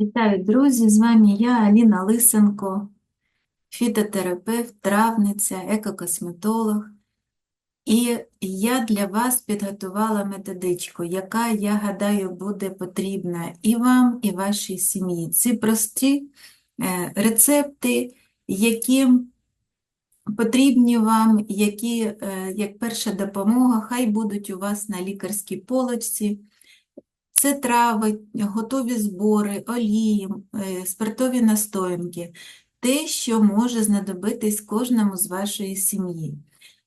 Вітаю, друзі! З вами я, Аліна Лисенко, фітотерапевт, травниця, екокосметолог. І я для вас підготувала методичку, яка, я гадаю, буде потрібна і вам, і вашій сім'ї. Ці прості е, рецепти, які потрібні вам, які, е, як перша допомога, хай будуть у вас на лікарській полочці. Це трави, готові збори, олії, е, спиртові настоянки, те, що може знадобитись кожному з вашої сім'ї.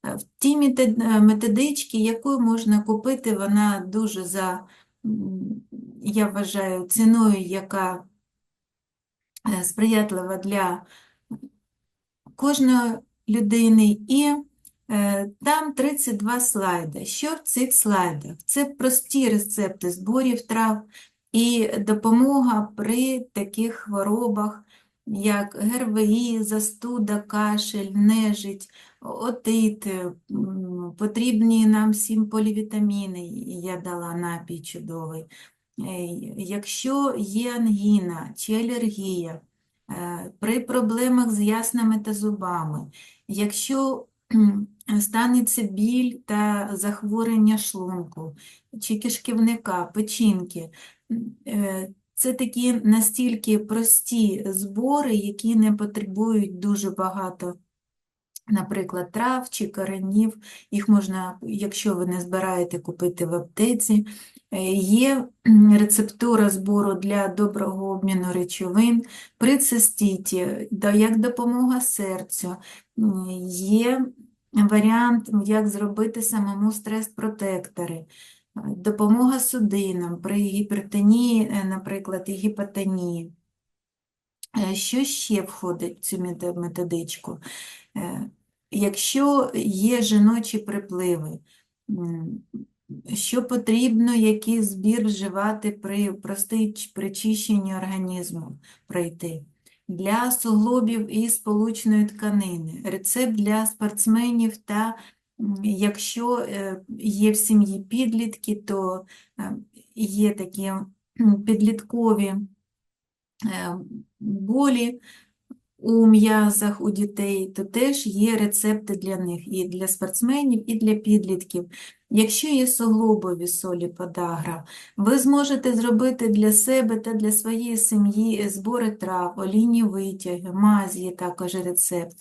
Е, В метод- е, методичці, яку можна купити, вона дуже за, я вважаю, ціною, яка сприятлива для кожної людини. І Там 32 слайди. Що в цих слайдах? Це прості рецепти зборів трав і допомога при таких хворобах, як ГРВІ, застуда, кашель, нежить, отит, е, потрібні нам всім полівітаміни, я дала напій чудовий. Е, Якщо є ангіна чи алергія, е, при проблемах з яснами та зубами, якщо станеться біль та захворювання шлунку, чи кишківника, печінки. Е, Це такі настільки прості збори, які не потребують дуже багато, наприклад, трав чи коренів. Їх можна, якщо ви не збираєте, купити в аптеці. Е, Є рецептура збору для доброго обміну речовин при циститі, як допомога серцю. Є варіант, як зробити самому стрес-протектори, е, допомога судинам при гіпертонії, е, наприклад, і гіпотонії. Е, Що ще входить в цю методичку? Якщо є жіночі припливи, що потрібно, який збір вживати при простий при чищенні організму пройти? Для суглобів і сполучної тканини, рецепт для спортсменів та якщо е, є в сім'ї підлітки, то е, є такі підліткові е, болі у м'язах у дітей, то теж є рецепти для них і для спортсменів, і для підлітків. Якщо є суглобові солі подагра, ви зможете зробити для себе та для своєї сім'ї збори трав, олійні витяги, мазі також рецепт.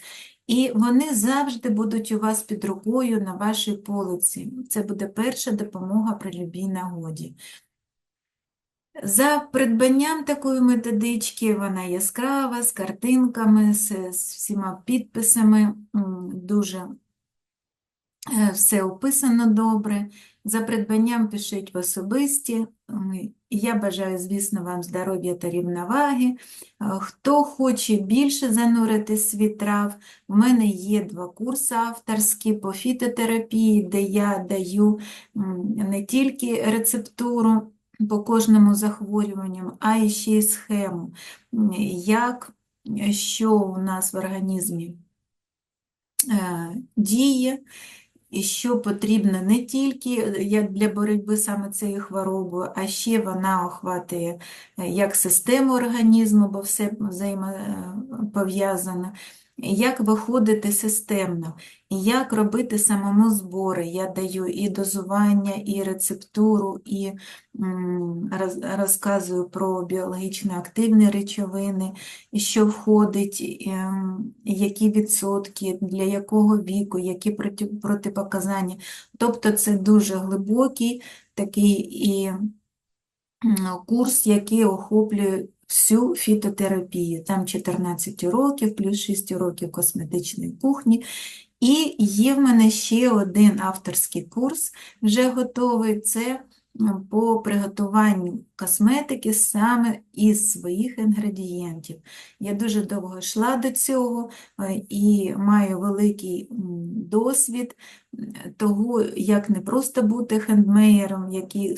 І вони завжди будуть у вас під рукою на вашій полиці. Це буде перша допомога при любій нагоді. За придбанням такої методички вона яскрава, з картинками, з, з всіма підписами, дуже е, все описано добре. За придбанням пишіть в особисті. Я бажаю, звісно, вам здоров'я та рівноваги. Е, Хто хоче більше занурити світ трав, в мене є два курси авторські по фітотерапії, де я даю не тільки рецептуру, по кожному захворюванню, а ще й схему, як, що у нас в організмі е, діє, і що потрібно не тільки е, як для боротьби саме цією хворобою, а ще вона охватує е, як систему організму, бо все взаємопов'язано, як виходити системно, як робити самому збори. Я даю і дозування, і рецептуру, і розказую про біологічно активні речовини, що входить, ем, які відсотки, для якого віку, які протипоказання. Тобто це дуже глибокий такий і курс, який охоплює всю фітотерапію. Там 14 уроків, плюс 6 уроків косметичної кухні. І є в мене ще один авторський курс, вже готовий. Це по приготуванню косметики саме із своїх інгредієнтів. Я дуже довго йшла до цього е, і маю великий досвід того, як не просто бути хендмеєром, який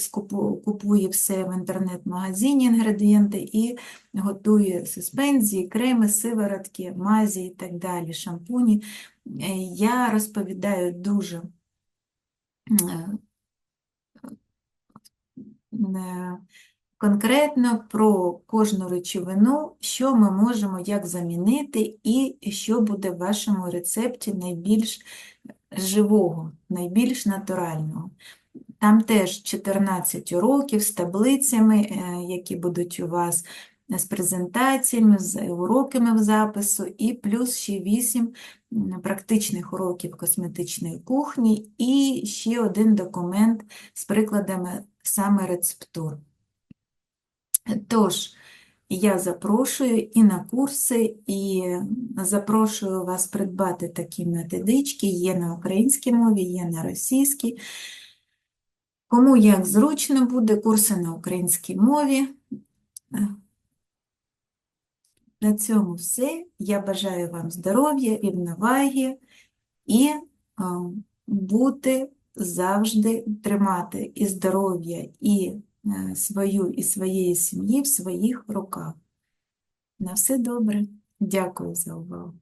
купує все в інтернет-магазині інгредієнти і готує суспензії, креми, сиворотки, мазі і так далі, шампуні. Е, Я розповідаю дуже е, е, конкретно про кожну речовину, що ми можемо як замінити, і що буде в вашому рецепті найбільш живого, найбільш натурального. Там теж 14 уроків з таблицями, е, які будуть у вас з презентаціями, з уроками в запису, і плюс ще 8 практичних уроків косметичної кухні, і ще один документ з прикладами саме рецептур. Тож, я запрошую і на курси, і запрошую вас придбати такі методички. Є на українській мові, є на російській. Кому як зручно буде, курси на українській мові. На цьому все. Я бажаю вам здоров'я, рівноваги і бути завжди тримати і здоров'я, і е, свою, і своєї сім'ї в своїх руках. На все добре. Дякую за увагу.